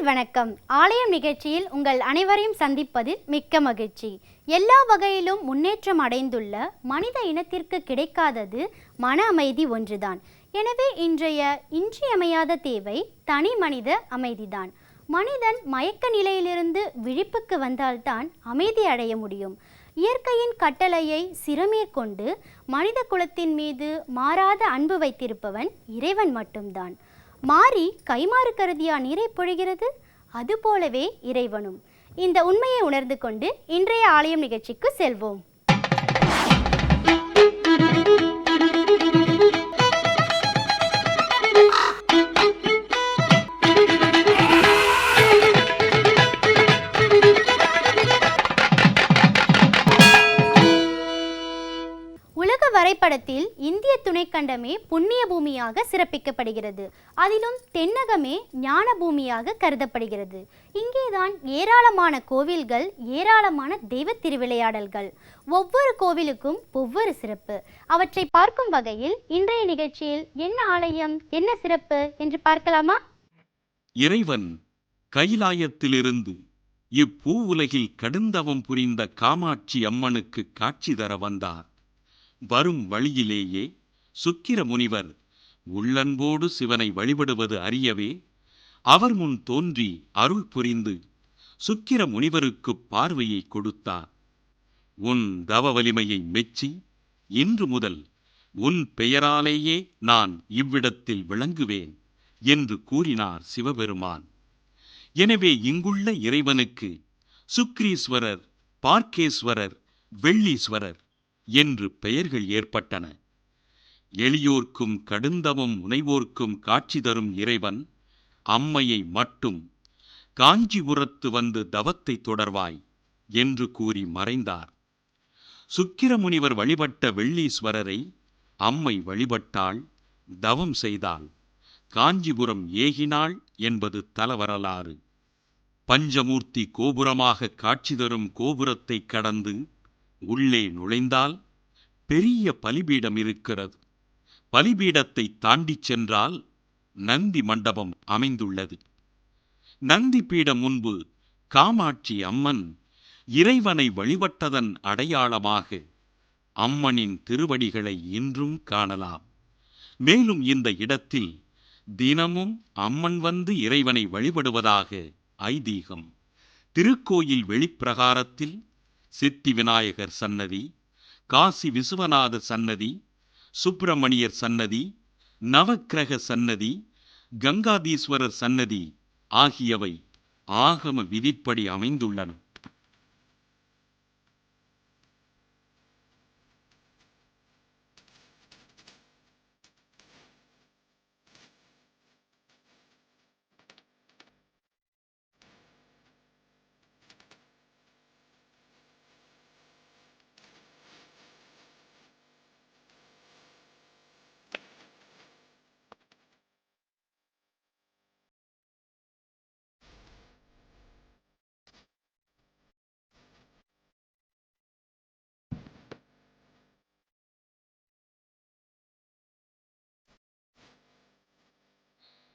நேயர்கள் வணக்கம். ஆலயம் நிகழ்ச்சியில் உங்கள் அனைவரையும் சந்திப்பதில் மிக்க மகிழ்ச்சி. எல்லா வகையிலும் முன்னேற்றம் அடைந்துள்ள மனித இனத்திற்கு கிடைக்காதது மன அமைதி ஒன்றுதான். எனவே இன்றைய இன்றியமையாத தேவை தனி மனித அமைதிதான். மனிதன் மயக்க நிலையிலிருந்து விழிப்புக்கு வந்தால்தான் அமைதி அடைய முடியும். இயற்கையின் கட்டளையை சிறமேற்கொண்டு மனித குலத்தின் மீது மாறாத அன்பு வைத்திருப்பவன் இறைவன் மட்டும்தான். மாறி கைமாறு கருதியா நீரை பொழிகிறது? அதுபோலவே இறைவனும். இந்த உண்மையை உணர்ந்து கொண்டு இன்றைய ஆலயம் நிகழ்ச்சிக்கு செல்வோம். திரைப்படத்தில் இந்திய துணைக்கண்டமே புண்ணிய பூமியாக சிறப்பிக்கப்படுகிறது. அதிலும் தென்னகமே ஞான பூமியாக கருதப்படுகிறது. இங்கேதான் ஏராளமான கோவில்கள் ஏராளமான தெய்வ திருவிளையாடல்கள். ஒவ்வொரு கோவிலுக்கும் ஒவ்வொரு சிறப்பு. அவற்றை பார்க்கும் வகையில் இன்றைய நிகழ்ச்சியில் என்ன ஆலயம் என்ன சிறப்பு என்று பார்க்கலாமா? இறைவன் கைலாயத்திலிருந்து இப்பூ உலகில் கடுந்தவம் புரிந்த காமாட்சி அம்மனுக்கு காட்சி தர வந்தார். வரும் வழியிலேயே சுக்கிர முனிவர் உள்ளன்போடு சிவனை வழிபடுவது அறியவே அவர் முன் தோன்றி அருள் புரிந்து சுக்கிர முனிவருக்கு பார்வையை கொடுத்தார். உன் தவ வலிமையை மெச்சி இன்று முதல் உன் பெயராலேயே நான் இவ்விடத்தில் விளங்குவேன் என்று கூறினார் சிவபெருமான். எனவே இங்குள்ள இறைவனுக்கு சுக்ரீஸ்வரர் பார்க்கேஸ்வரர் வெள்ளீஸ்வரர் என்று பெயர்கள் ஏற்பட்டன. எளியோர்க்கும் கடுந்தவம் முனைவோர்க்கும் காட்சி தரும் இறைவன் அம்மையை மட்டும் காஞ்சிபுரத்து வந்து தவத்தை தொடர்வாய் என்று கூறி மறைந்தார். சுக்கிரமுனிவர் வழிபட்ட வெள்ளீஸ்வரரை அம்மை வழிபட்டாள் தவம் செய்தாள். காஞ்சிபுரம் ஏகினாள் என்பது தலவரலாறு. பஞ்சமூர்த்தி கோபுரமாக காட்சி தரும் கோபுரத்தை கடந்து உள்ளே நுழைந்தால் பெரிய பலிபீடம் இருக்கிறது. பலிபீடத்தை தாண்டிச் சென்றால் நந்தி மண்டபம் அமைந்துள்ளது. நந்தி பீடம் முன்பு காமாட்சி அம்மன் இறைவனை வழிபட்டதன் அடையாளமாக அம்மனின் திருவடிகளை இன்றும் காணலாம். மேலும் இந்த இடத்தில் தினமும் அம்மன் வந்து இறைவனை வழிபடுவதாக ஐதீகம். திருக்கோயில் வெளிப்பிரகாரத்தில் சித்தி விநாயகர் சன்னதி காசி விசுவநாத சன்னதி சுப்பிரமணியர் சன்னதி நவக்கிரக சன்னதி கங்காதீஸ்வரர் சன்னதி ஆகியவை ஆகம விதிப்படி அமைந்துள்ளன.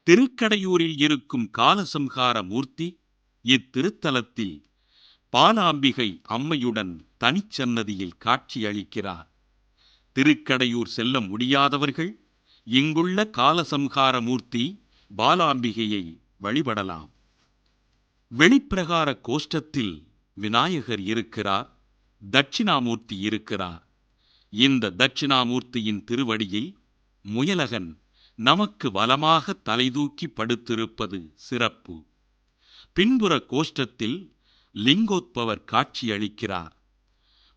திருக்கடையூரில் இருக்கும் காலசம்ஹார மூர்த்தி இத்திருத்தலத்தில் பாலாம்பிகை அம்மையுடன் தனிச்சன்னதியில் காட்சியளிக்கிறார் திருக்கடையூர் செல்ல முடியாதவர்கள் இங்குள்ள காலசம்ஹார மூர்த்தி பாலாம்பிகையை வழிபடலாம். வெளிப்பிரகார கோஷ்டத்தில் விநாயகர் இருக்கிறார் தட்சிணாமூர்த்தி இருக்கிறார். இந்த தட்சிணாமூர்த்தியின் திருவடியில் முயலகன் நமக்கு வலமாக தலைதூக்கி படுத்திருப்பது சிறப்பு. பின்புற கோஷ்டத்தில் லிங்கோத்பவர் காட்சியளிக்கிறார்.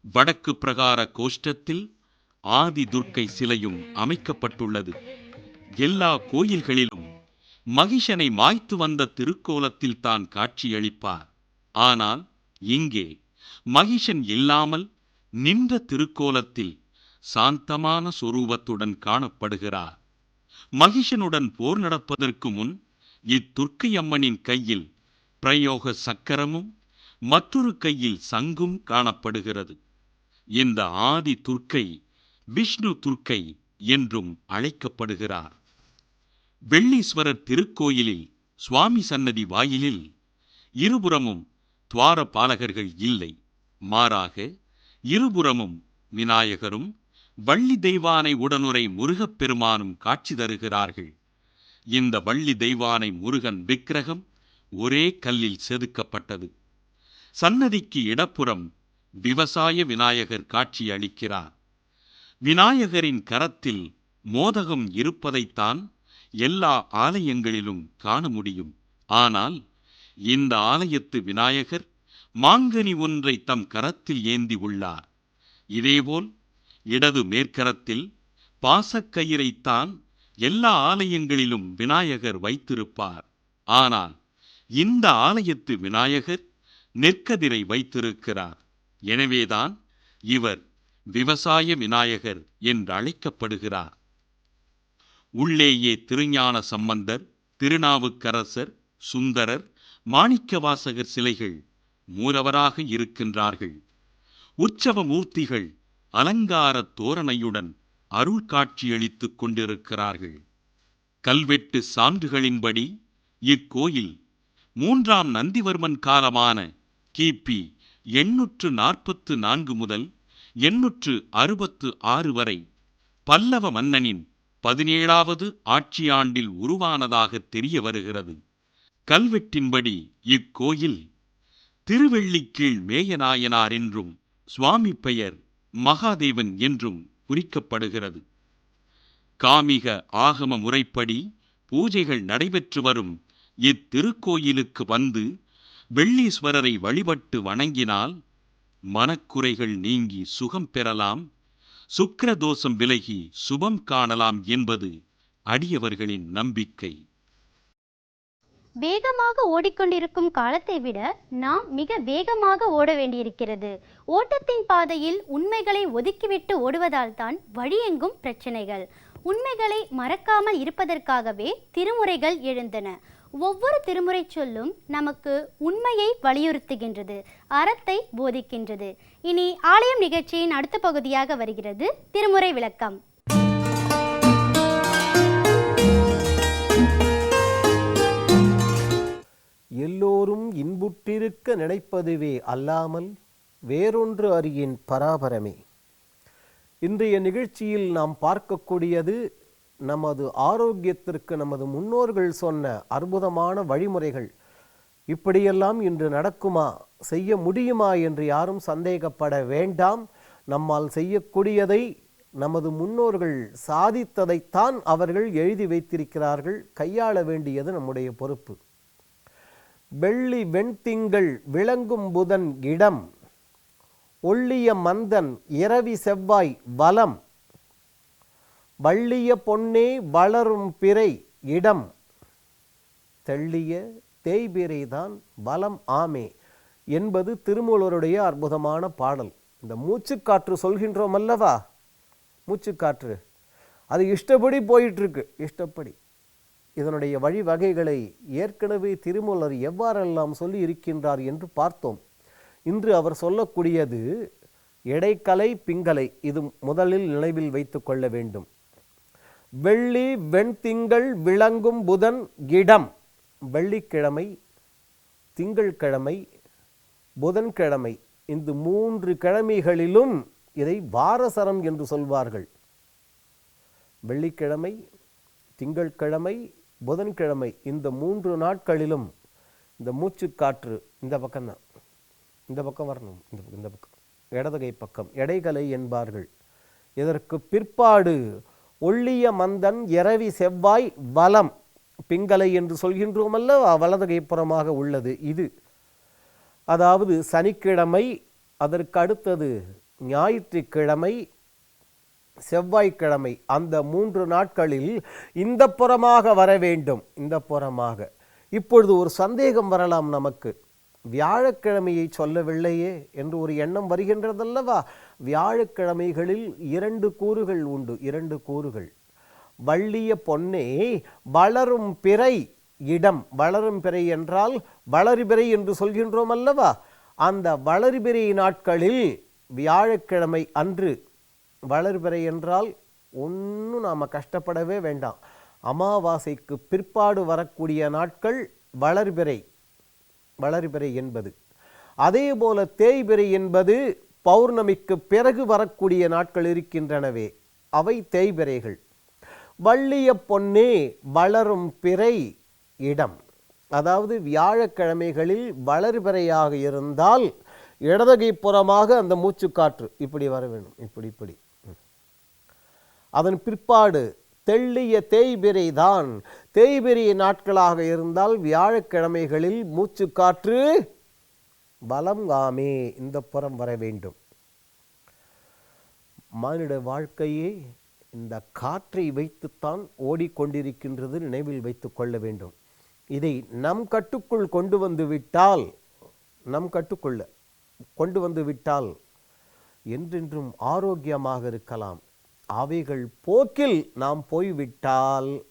வடக்கு பிரகார கோஷ்டத்தில் ஆதி துர்க்கை சிலையும் அமைக்கப்பட்டுள்ளது. எல்லா கோயில்களிலும் மகிஷனை மாய்த்து வந்த திருக்கோலத்தில் தான் காட்சியளிப்பார். ஆனால் இங்கே மகிஷன் இல்லாமல் நின்ற திருக்கோலத்தில் சாந்தமான சொரூபத்துடன் காணப்படுகிறார். மகிஷனுடன் போர் நடப்பதற்கு முன் இத்துர்க்கையம்மனின் கையில் பிரயோக சக்கரமும் மற்றொரு கையில் சங்கும் காணப்படுகிறது. இந்த ஆதி துர்க்கை விஷ்ணு துர்க்கை என்றும் அழைக்கப்படுகிறார். வெள்ளீஸ்வரர் திருக்கோயிலில் சுவாமி சன்னதி வாயிலில் இருபுறமும் துவார பாலகர்கள் இல்லை. மாறாக இருபுறமும் விநாயகரும் வள்ளி தெய்வானை உடனுரை முருகப் பெருமானும் காட்சி தருகிறார்கள். இந்த வள்ளி தெய்வானை முருகன் விக்கிரகம் ஒரே கல்லில் செதுக்கப்பட்டது. சன்னதிக்கு இடப்புறம் விவசாய விநாயகர் காட்சி அளிக்கிறார். விநாயகரின் கரத்தில் மோதகம் இருப்பதைத்தான் எல்லா ஆலயங்களிலும் காண முடியும். ஆனால் இந்த ஆலயத்து விநாயகர் மாங்கனி ஒன்றை தம் கரத்தில் ஏந்தி உள்ளார். இதேபோல் இடது மேற்கரத்தில் பாசக்கயிறைத்தான் எல்லா ஆலயங்களிலும் விநாயகர் வைத்திருப்பார். ஆனால் இந்த ஆலயத்து விநாயகர் நெற்கதிரை வைத்திருக்கிறார். எனவேதான் இவர் விவசாய விநாயகர் என்று அழைக்கப்படுகிறார். உள்ளேயே திருஞான சம்பந்தர் திருநாவுக்கரசர் சுந்தரர் மாணிக்கவாசகர் சிலைகள் மூலவராக இருக்கின்றார்கள். உற்சவ மூர்த்திகள் அலங்கார தோரணையுடன் அருள் காட்சியளித்துக் கொண்டிருக்கிறார்கள். கல்வெட்டு சான்றுகளின்படி இக்கோயில் மூன்றாம் நந்திவர்மன் காலமான கிபி எண்ணூற்று நாற்பத்து நான்கு முதல் எண்ணூற்று அறுபத்து ஆறு வரை பல்லவ மன்னனின் பதினேழாவது ஆட்சியாண்டில் உருவானதாக தெரிய வருகிறது. கல்வெட்டின்படி இக்கோயில் திருவெள்ளிக்கீழ் மேயநாயனார் என்றும் சுவாமி பெயர் மகாதேவன் என்றும் குறிக்கப்படுகிறது. காமிக ஆகம முறைப்படி பூஜைகள் நடைபெற்று வரும். இத்திருக்கோயிலுக்கு வந்து வெள்ளீஸ்வரரை வழிபட்டு வணங்கினால் மனக்குறைகள் நீங்கி சுகம் பெறலாம். சுக்கிரதோஷம் விலகி சுபம் காணலாம் என்பது அடியவர்களின் நம்பிக்கை. வேகமாக ஓடிக்கொண்டிருக்கும் காலத்தை விட நாம் மிக வேகமாக ஓட வேண்டியிருக்கிறது. ஓட்டத்தின் பாதையில் உண்மைகளை ஒதுக்கிவிட்டு ஓடுவதால் தான் வழியெங்கும் பிரச்சனைகள். உண்மைகளை மறக்காமல் இருப்பதற்காகவே திருமுறைகள் எழுந்தன. ஒவ்வொரு திருமுறை சொல்லும் நமக்கு உண்மையை வலியுறுத்துகின்றது அறத்தை போதிக்கின்றது. இனி ஆலயம் நிகழ்ச்சியின் அடுத்த பகுதியாக வருகிறது திருமுறை விளக்கம். எல்லோரும் இன்புற்றிருக்க நினைப்பதுவே அல்லாமல் வேறொன்று அறியின் பராபரமே. இன்றைய நிகழ்ச்சியில் நாம் பார்க்கக்கூடியது நமது ஆரோக்கியத்திற்கு நமது முன்னோர்கள் சொன்ன அற்புதமான வழிமுறைகள். இப்படியெல்லாம் இன்று நடக்குமா? செய்ய முடியுமா என்று யாரும் சந்தேகப்பட வேண்டாம். நம்மால் செய்யக்கூடியதை நமது முன்னோர்கள் சாதித்ததைத்தான் அவர்கள் எழுதி வைத்திருக்கிறார்கள். கையாள வேண்டியது நம்முடைய பொறுப்பு. வெள்ளி வெண்திங்கள் விளங்கும் புதன் இடம். ஒள்ளிய மந்தன் இரவி செவ்வாய் வலம். வள்ளிய பொன்னே வளரும் பிறை இடம். தெள்ளிய தேய்பிரைதான் வலம் ஆமே என்பது திருமூலருடைய அற்புதமான பாடல். இந்த மூச்சுக்காற்று சொல்கின்றோம் அல்லவா? மூச்சுக்காற்று. அது இஷ்டப்படி போயிட்டுருக்கு இஷ்டப்படி. இதனுடைய வழிவகைகளை ஏற்கனவே திருமூலர் எவ்வாறெல்லாம் சொல்லி இருக்கின்றார் என்று பார்த்தோம். இன்று அவர் சொல்லக்கூடியது எடைக்கலை பிங்கலை இது முதலில் நினைவில் வைத்து கொள்ள வேண்டும். வெள்ளி வெண்திங்கள் விளங்கும் புதன் இடம் வெள்ளிக்கிழமை திங்கள்கிழமை புதன்கிழமை இந்த மூன்று கிழமைகளிலும் இதை வாரசரம் என்று சொல்வார்கள். வெள்ளிக்கிழமை திங்கட்கிழமை புதன்கிழமை இந்த மூன்று நாட்களிலும் இந்த மூச்சு காற்று இந்த பக்கம்தான். இந்த பக்கம் வரணும். இந்த பக்கம் இந்த பக்கம். இடதுகை பக்கம். எடைகலை என்பார்கள். இதற்கு பிற்பாடு ஒள்ளிய மந்தன் இரவி செவ்வாய் வலம் பிங்கலை என்று சொல்கின்றோம் வலதுகை புறமாக உள்ளது இது. அதாவது சனிக்கிழமை அதற்கு அடுத்தது ஞாயிற்றுக்கிழமை செவ்வாய்க்கிழமை அந்த மூன்று நாட்களில் இந்த புறமாக வர வேண்டும் இந்த புறமாக. இப்பொழுது ஒரு சந்தேகம் வரலாம் நமக்கு. வியாழக்கிழமையை சொல்லவில்லையே என்று ஒரு எண்ணம் வருகின்றதல்லவா? வியாழக்கிழமைகளில் இரண்டு கூறுகள் உண்டு இரண்டு கூறுகள். வள்ளிய பொன்னே வளரும் பிறை இடம். வளரும் பிறை என்றால் வளரிபிறை என்று சொல்கின்றோம் அல்லவா? அந்த வளரிபிறை நாட்களில் வியாழக்கிழமை அன்று வளர்பிறை என்றால் ஒன்றும் நாம் கஷ்டப்படவே வேண்டாம். அமாவாசைக்கு பிற்பாடு வரக்கூடிய நாட்கள் வளர்பிறை. வளர்பிறை என்பது. அதே போல தேய்பிறை என்பது பௌர்ணமிக்கு பிறகு வரக்கூடிய நாட்கள் இருக்கின்றனவே. அவை தேய்பிறைகள். வள்ளிய பொன்னே வளரும் பிறை இடம். அதாவது வியாழக்கிழமைகளில் வளர்பிறையாக இருந்தால் இடதுகைப்புறமாக அந்த மூச்சுக்காற்று. இப்படி வர வேண்டும். இப்படி இப்படி. அதன் பிற்பாடு தெள்ளிய தேய்பிறை தான். தேய்பிறை நாட்களாக இருந்தால் வியாழக்கிழமைகளில் மூச்சுக்காற்று பலம் காமே. இந்த புறம் வர வேண்டும். மானிட வாழ்க்கையே இந்த காற்றை வைத்துத்தான் ஓடிக்கொண்டிருக்கின்றது நினைவில் வைத்துக் கொள்ள வேண்டும். இதை நம் கட்டுக்குள் கொண்டு வந்து விட்டால் நம் கட்டுக்குள்ள கொண்டு வந்து விட்டால் என்றென்றும் ஆரோக்கியமாக இருக்கலாம். அவைகள் போக்கில் நாம் போய்விட்டால்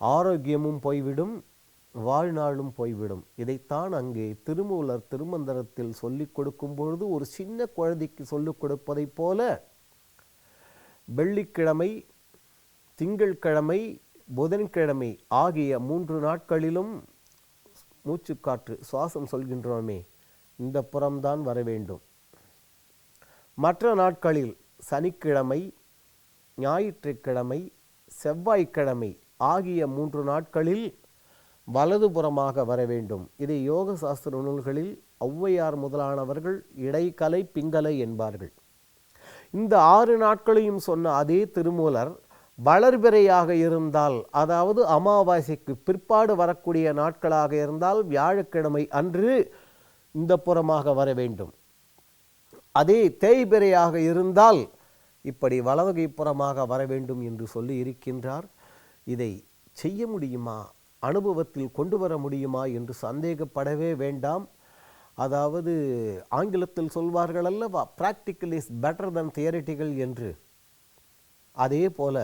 ஆரோக்கியமும் போய்விடும் வாழ்நாளும் போய்விடும். இதைத்தான் அங்கே திருமூலர் திருமந்திரத்தில் சொல்லிக் கொடுக்கும் பொழுது ஒரு சின்ன குழந்தைக்கு சொல்லிக் கொடுப்பதைப் போல வெள்ளிக்கிழமை திங்கட்கிழமை புதன்கிழமை ஆகிய மூன்று நாட்களிலும் மூச்சுக்காற்று சுவாசம் சொல்கின்றோமே இந்த புறம்தான் வர வேண்டும். மற்ற நாட்களில் சனிக்கிழமை ஞாயிற்றுக்கிழமை செவ்வாய்க்கிழமை ஆகிய மூன்று நாட்களில் வலதுபுறமாக வர வேண்டும். இதை யோக சாஸ்திர நூல்களில் ஔவையார் முதலானவர்கள் இடைக்கலை பிங்கலை என்பார்கள். இந்த ஆறு நாட்களையும் சொன்ன அதே திருமூலர் வளர்பிறையாக இருந்தால் அதாவது அமாவாசைக்கு பிற்பாடு வரக்கூடிய நாட்களாக இருந்தால் வியாழக்கிழமை அன்று இந்த புறமாக வர வேண்டும். அதே தேய்பிறையாக இருந்தால் இப்படி வலதுகை புறமாக வர வேண்டும் என்று சொல்லி இருக்கின்றார். இதை செய்ய முடியுமா? அனுபவத்தில் கொண்டு வர முடியுமா? என்று சந்தேகப்படவே வேண்டாம். அதாவது ஆங்கிலத்தில் சொல்வார்கள் அல்லவா practical is better than theoretical என்று. அதே போல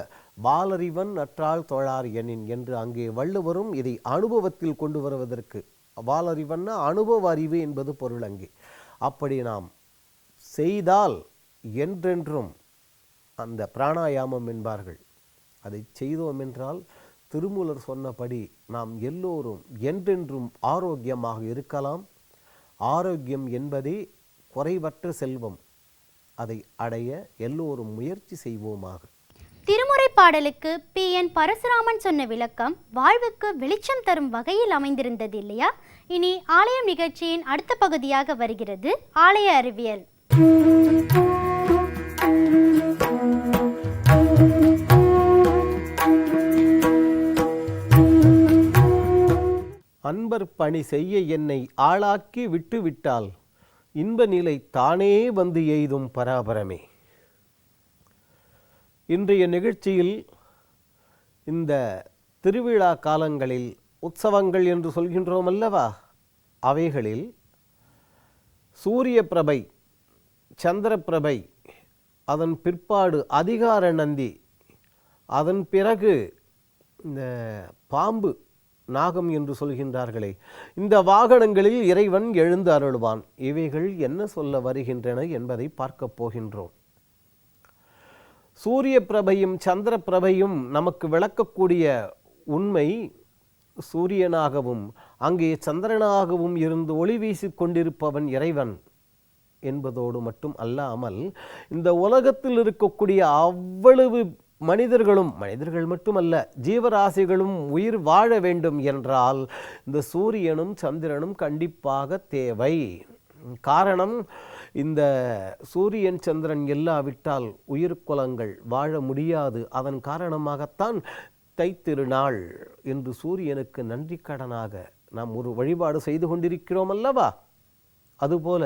வாலறிவன் நற்றால் தொழார் எனின் என்று அங்கே வள்ளுவரும் இதை அனுபவத்தில் கொண்டு வருவதற்கு. வாலறிவன்னா அனுபவ அறிவு என்பது பொருள் அங்கே. அப்படி நாம் செய்தால் என்றென்றும் அந்த பிராணாயாமம் என்பார்கள். அதை செய்தோம் என்றால் திருமூலர் சொன்னபடி நாம் எல்லோரும் என்றென்றும் ஆரோக்கியமாக இருக்கலாம். ஆரோக்கியம் என்பதே குறைவற்ற செல்வம். அதை அடைய எல்லோரும் முயற்சி செய்வோமாக. திருமுறை பாடலுக்கு பி. என். பரசுராமன் சொன்ன விளக்கம் வாழ்வுக்கு வெளிச்சம் தரும் வகையில் அமைந்திருந்தது இல்லையா? இனி ஆலயம் நிகழ்ச்சியின் அடுத்த பகுதியாக வருகிறது. ஆலய அறிவியல். அன்பர் பணி செய்ய என்னை ஆளாக்கி விட்டு விட்டால் இன்ப நிலை தானே வந்து எய்தும் பராபரமே. இன்றைய நிகழ்ச்சியில் இந்த திருவிழா காலங்களில் உற்சவங்கள் என்று சொல்கின்றோம் அல்லவா? அவைகளில் சூரிய பிரபை சந்திர பிரபை அதன் பிற்பாடு அதிகார நந்தி அதன் பிறகு இந்த பாம்பு நாகம் என்று சொல்கின்றார்களே. இந்த வாகனங்களில் இறைவன் எழுந்து அருள்வான். இவைகள் என்ன சொல்ல வருகின்றன என்பதை பார்க்கப் போகின்றோம். சூரிய பிரபையும் சந்திர பிரபையும் நமக்கு விளக்கக்கூடிய உண்மை சூரியனாகவும் அங்கே சந்திரனாகவும் இருந்து ஒளி வீசிக் கொண்டிருப்பவன் இறைவன் என்பதோடு மட்டும் அல்லாமல் இந்த உலகத்தில் இருக்கக்கூடிய அவ்வளவு மனிதர்களும் மனிதர்கள் மட்டுமல்ல ஜீவராசிகளும் உயிர் வாழ வேண்டும் என்றால் இந்த சூரியனும் சந்திரனும் கண்டிப்பாக தேவை. காரணம் இந்த சூரியன் சந்திரன் இல்லாவிட்டால் உயிர்க்குலங்கள் வாழ முடியாது. அதன் காரணமாகத்தான் தைத்திருநாள் என்று சூரியனுக்கு நன்றி கடனாக நாம் ஒரு வழிபாடு செய்து கொண்டிருக்கிறோம் அல்லவா? அதுபோல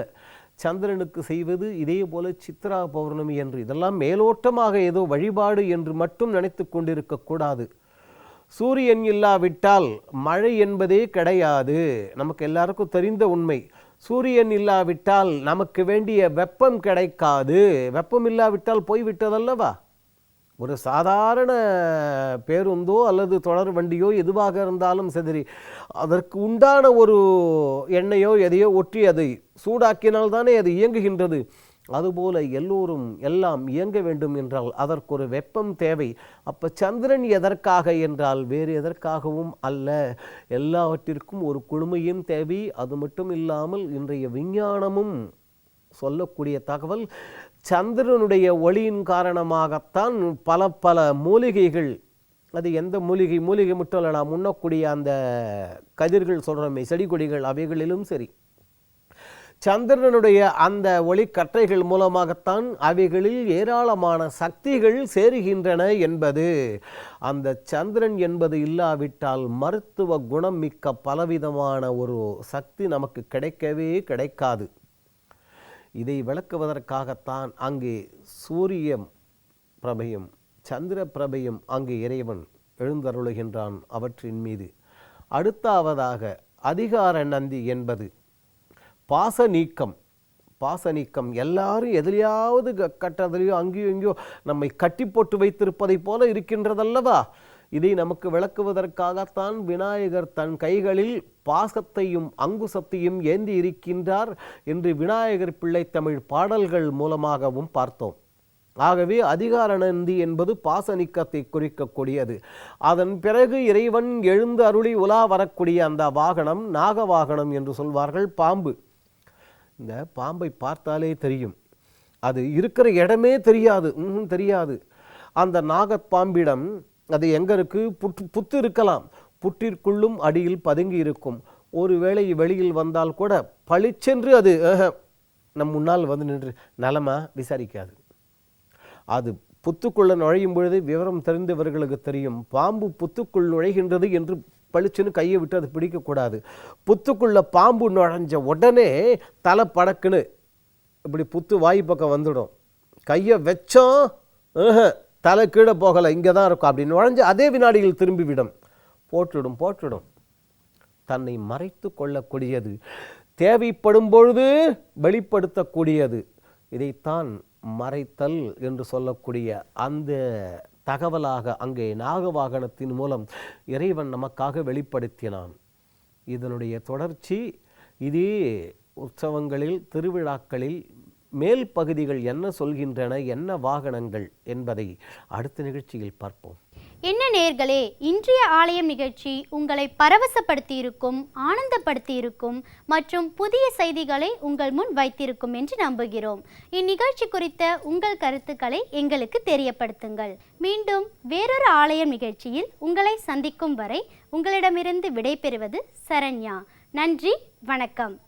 சந்திரனுக்கு செய்வது இதே போல சித்ரா பௌர்ணமி என்று. இதெல்லாம் மேலோட்டமாக ஏதோ வழிபாடு என்று மட்டும் நினைத்து கொண்டிருக்கக்கூடாது சூரியன் இல்லாவிட்டால் மழை என்பதே கிடையாது. நமக்கு எல்லாருக்கும் தெரிந்த உண்மை. சூரியன் இல்லாவிட்டால் நமக்கு வேண்டிய வெப்பம் கிடைக்காது. வெப்பம் இல்லாவிட்டால் போய்விட்டதல்லவா? ஒரு சாதாரண பேருந்தோ அல்லது தொடர் வண்டியோ எதுவாக இருந்தாலும் சரி அதற்கு உண்டான ஒரு எண்ணெயோ எதையோ ஒற்றி அதை சூடாக்கினால் தானே அது இயங்குகின்றது. அதுபோல எல்லோரும் எல்லாம் இயங்க வேண்டும் என்றால் அதற்கு ஒரு வெப்பம் தேவை. அப்போ சந்திரன் எதற்காக என்றால் வேறு எதற்காகவும் அல்ல. எல்லாவற்றிற்கும் ஒரு குழுமையும் தேவை. அது மட்டும் இல்லாமல் இன்றைய விஞ்ஞானமும் சொல்லக்கூடிய தகவல் சந்திரனுடைய ஒளியின் காரணமாகத்தான் பல பல மூலிகைகள் அது எந்த மூலிகை மூலிகை மட்டும் இல்லை நாம் உண்ணக்கூடிய அந்த கதிர்கள் சொல்கிறோமே செடி கொடிகள் அவைகளிலும் சரி. சந்திரனுடைய அந்த ஒளிக்கற்றைகள் மூலமாகத்தான் அவைகளில் ஏராளமான சக்திகள் சேருகின்றன என்பது அந்த சந்திரன் என்பது இல்லாவிட்டால் மருத்துவ குணம் மிக்க பலவிதமான ஒரு சக்தி நமக்கு கிடைக்கவே கிடைக்காது. இதை விளக்குவதற்காகத்தான் அங்கே சூரிய பிரபையும் சந்திர பிரபையும் அங்கே இறைவன் எழுந்தருளுகின்றான் அவற்றின் மீது. அடுத்தாவதாக அதிகார நந்தி என்பது பாச நீக்கம். பாச நீக்கம். எல்லாரும் எதிலையாவது க- கட்டதிலையோ அங்கேயோ இங்கேயோ நம்மை கட்டி போட்டு வைத்திருப்பதைப் போல இருக்கின்றதல்லவா? இதை நமக்கு விளக்குவதற்காகத்தான் விநாயகர் தன் கைகளில் பாசத்தையும் அங்குசத்தையும் ஏந்தி இருக்கின்றார் என்று விநாயகர் பிள்ளை தமிழ் பாடல்கள் மூலமாகவும் பார்த்தோம். ஆகவே அதிகார நந்தி என்பது பாசனிக்கத்தை குறிக்கக்கூடியது. அதன் பிறகு இறைவன் எழுந்து அருளி உலா வரக்கூடிய அந்த வாகனம் நாக வாகனம் என்று சொல்வார்கள் பாம்பு. இந்த பாம்பை பார்த்தாலே தெரியும். அது இருக்கிற இடமே தெரியாது. தெரியாது. அந்த நாகப்பாம்பிடம் அது எங்கே இருக்குது புற்று புத்து இருக்கலாம். புற்றிற்குள்ளும் அடியில் பதுங்கி இருக்கும். ஒருவேளை வெளியில் வந்தால் கூட பளிச்சென்று அது நம் முன்னால் வந்து நின்று நலமாக விசாரிக்காது. அது புத்துக்குள்ளே நுழையும் பொழுது விவரம் தெரிந்தவர்களுக்கு தெரியும். பாம்பு புத்துக்குள் நுழைகின்றது என்று பளிச்சுன்னு கையை விட்டு அது பிடிக்கக்கூடாது புத்துக்குள்ளே பாம்பு நுழைஞ்ச உடனே தலை படக்குன்னு இப்படி புத்து வாய் பக்கம் வந்துடும். கையை வச்சோம் தலை கீழே போகலை இங்கே தான் இருக்கும் அப்படின்னு நுழைஞ்சு அதே வினாடியில் திரும்பிவிடும் போட்டுடும் போட்டுடும் தன்னை மறைத்து கொள்ளக்கூடியது தேவைப்படும் பொழுது வெளிப்படுத்தக்கூடியது. இதைத்தான் மறைத்தல் என்று சொல்லக்கூடிய அந்த தகவலாக அங்கே நாகவாகனத்தின் மூலம் இறைவன் நமக்காக வெளிப்படுத்தினான். இதனுடைய தொடர்ச்சி இதே உற்சவங்களில் திருவிழாக்களில் மேல் பகுதிகள் என்ன சொல்கின்றன என்ன வாகனங்கள் என்பதை அடுத்த நிகழ்ச்சியில் பார்ப்போம். என்ன நேர்களே இன்றைய ஆலயம் நிகழ்ச்சி உங்களை பரவசப்படுத்தி இருக்கும் ஆனந்தப்படுத்தி இருக்கும் மற்றும் புதிய செய்திகளை உங்கள் முன் வைத்திருக்கும் என்று நம்புகிறோம். இந்நிகழ்ச்சி குறித்த உங்கள் கருத்துக்களை எங்களுக்கு தெரியப்படுத்துங்கள். மீண்டும் வேறொரு ஆலயம் நிகழ்ச்சியில் உங்களை சந்திக்கும் வரை உங்களிடமிருந்து விடைபெறுவது சரண்யா. நன்றி வணக்கம்.